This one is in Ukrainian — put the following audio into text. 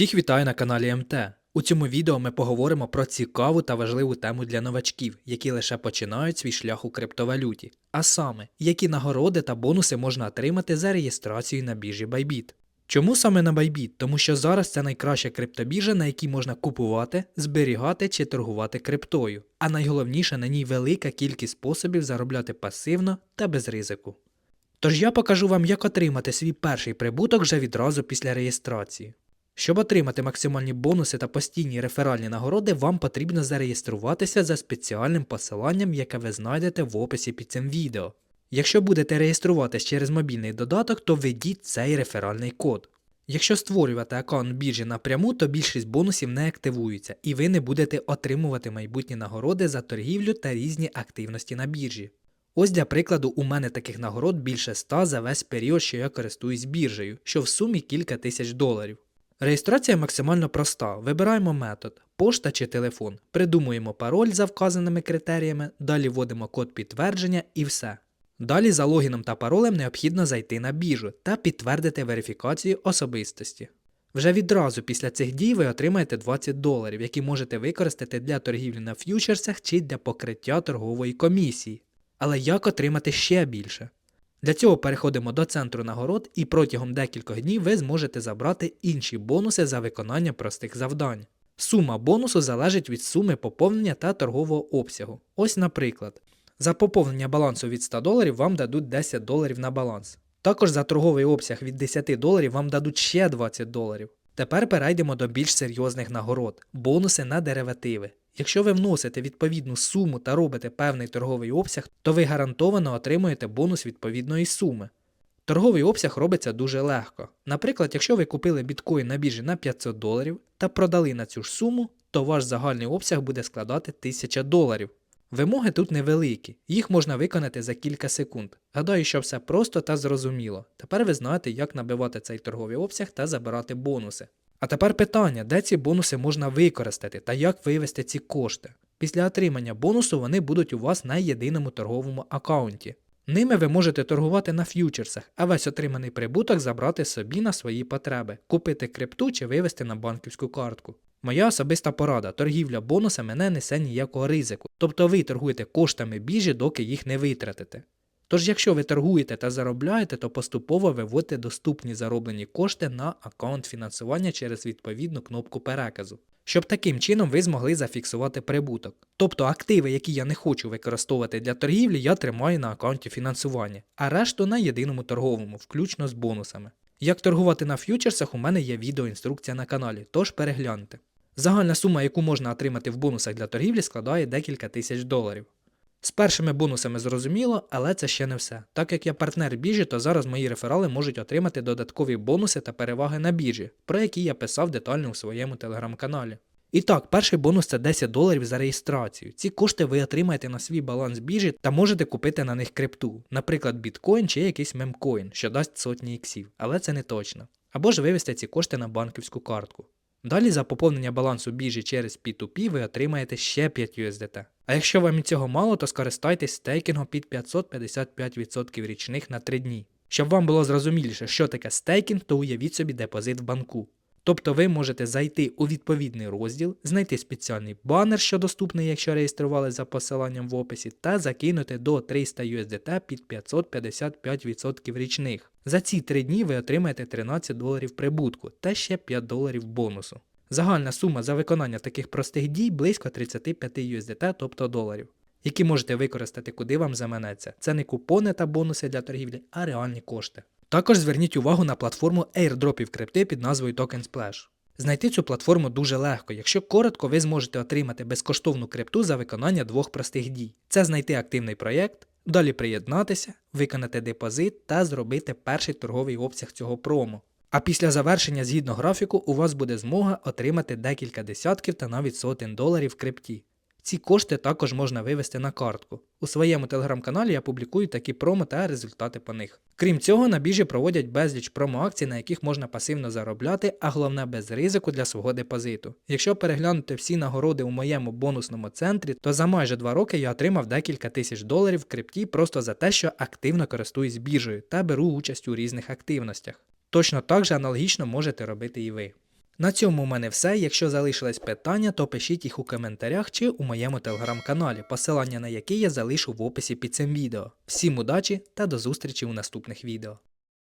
Всіх вітаю на каналі МТ. У цьому відео ми поговоримо про цікаву та важливу тему для новачків, які лише починають свій шлях у криптовалюті. А саме, які нагороди та бонуси можна отримати за реєстрацію на біржі Bybit. Чому саме на Bybit? Тому що зараз це найкраща криптобіржа, на якій можна купувати, зберігати чи торгувати криптою. А найголовніше на ній велика кількість способів заробляти пасивно та без ризику. Тож я покажу вам, як отримати свій перший прибуток вже відразу після реєстрації. Щоб отримати максимальні бонуси та постійні реферальні нагороди, вам потрібно зареєструватися за спеціальним посиланням, яке ви знайдете в описі під цим відео. Якщо будете реєструватись через мобільний додаток, то введіть цей реферальний код. Якщо створювати аккаунт біржі напряму, то більшість бонусів не активуються, і ви не будете отримувати майбутні нагороди за торгівлю та різні активності на біржі. Ось для прикладу, у мене таких нагород більше 100 за весь період, що я користуюсь біржею, що в сумі кілька тисяч доларів. Реєстрація максимально проста. Вибираємо метод пошта чи телефон, придумуємо пароль за вказаними критеріями, далі вводимо код підтвердження і все. Далі за логіном та паролем необхідно зайти на біржу та підтвердити верифікацію особистості. Вже відразу після цих дій ви отримаєте 20 доларів, які можете використати для торгівлі на ф'ючерсах чи для покриття торгової комісії. Але як отримати ще більше? Для цього переходимо до центру нагород і протягом декількох днів ви зможете забрати інші бонуси за виконання простих завдань. Сума бонусу залежить від суми поповнення та торгового обсягу. Ось, наприклад, за поповнення балансу від 100 доларів вам дадуть 10 доларів на баланс. Також за торговий обсяг від 10 доларів вам дадуть ще 20 доларів. Тепер перейдемо до більш серйозних нагород бонуси на деривативи. Якщо ви вносите відповідну суму та робите певний торговий обсяг, то ви гарантовано отримуєте бонус відповідної суми. Торговий обсяг робиться дуже легко. Наприклад, якщо ви купили біткоін на біржі на 500 доларів та продали на цю ж суму, то ваш загальний обсяг буде складати 1000 доларів. Вимоги тут невеликі, їх можна виконати за кілька секунд. Гадаю, що все просто та зрозуміло. Тепер ви знаєте, як набивати цей торговий обсяг та забирати бонуси. А тепер питання, де ці бонуси можна використати та як вивести ці кошти. Після отримання бонусу вони будуть у вас на єдиному торговому аккаунті. Ними ви можете торгувати на ф'ючерсах, а весь отриманий прибуток забрати собі на свої потреби, купити крипту чи вивести на банківську картку. Моя особиста порада, торгівля бонусами не несе ніякого ризику, тобто ви торгуєте коштами біржі, доки їх не витратите. Тож, якщо ви торгуєте та заробляєте, то поступово виводьте доступні зароблені кошти на аккаунт фінансування через відповідну кнопку переказу, щоб таким чином ви змогли зафіксувати прибуток. Тобто активи, які я не хочу використовувати для торгівлі, я тримаю на аккаунті фінансування, а решту на єдиному торговому, включно з бонусами. Як торгувати на ф'ючерсах, у мене є відеоінструкція на каналі, тож перегляньте. Загальна сума, яку можна отримати в бонусах для торгівлі, складає декілька тисяч доларів. З першими бонусами зрозуміло, але це ще не все. Так як я партнер біржі, то зараз мої реферали можуть отримати додаткові бонуси та переваги на біржі, про які я писав детально у своєму телеграм-каналі. І так, перший бонус це 10 доларів за реєстрацію. Ці кошти ви отримаєте на свій баланс біржі та можете купити на них крипту, наприклад, біткоін чи якийсь мемкоін, що дасть сотні іксів, але це не точно. Або ж вивести ці кошти на банківську картку. Далі за поповнення балансу біржі через P2P ви отримаєте ще 5 USDT. А якщо вам і цього мало, то скористайтесь стейкінгом під 555% річних на 3 дні. Щоб вам було зрозуміліше, що таке стейкінг, то уявіть собі депозит в банку. Тобто ви можете зайти у відповідний розділ, знайти спеціальний банер, що доступний, якщо реєстрували за посиланням в описі, та закинути до 300 USDT під 555% річних. За ці 3 дні ви отримаєте 13 доларів прибутку та ще 5 доларів бонусу. Загальна сума за виконання таких простих дій близько 35 USDT, тобто доларів, які можете використати куди вам заманеться. Це не купони та бонуси для торгівлі, а реальні кошти. Також зверніть увагу на платформу airdropів крипти під назвою Token Splash. Знайти цю платформу дуже легко, якщо коротко, ви зможете отримати безкоштовну крипту за виконання двох простих дій: це знайти активний проєкт, далі приєднатися, виконати депозит та зробити перший торговий обсяг цього промо. А після завершення згідно графіку у вас буде змога отримати декілька десятків та навіть сотень доларів в крипті. Ці кошти також можна вивести на картку. У своєму телеграм-каналі я публікую такі промо та результати по них. Крім цього, на біржі проводять безліч промо-акцій, на яких можна пасивно заробляти, а головне без ризику для свого депозиту. Якщо переглянути всі нагороди у моєму бонусному центрі, то за майже два роки я отримав декілька тисяч доларів в крипті просто за те, що активно користуюсь біржею та беру участь у різних активностях. Точно так же аналогічно можете робити і ви. На цьому у мене все. Якщо залишились питання, то пишіть їх у коментарях чи у моєму телеграм-каналі, посилання на який я залишу в описі під цим відео. Всім удачі та до зустрічі у наступних відео.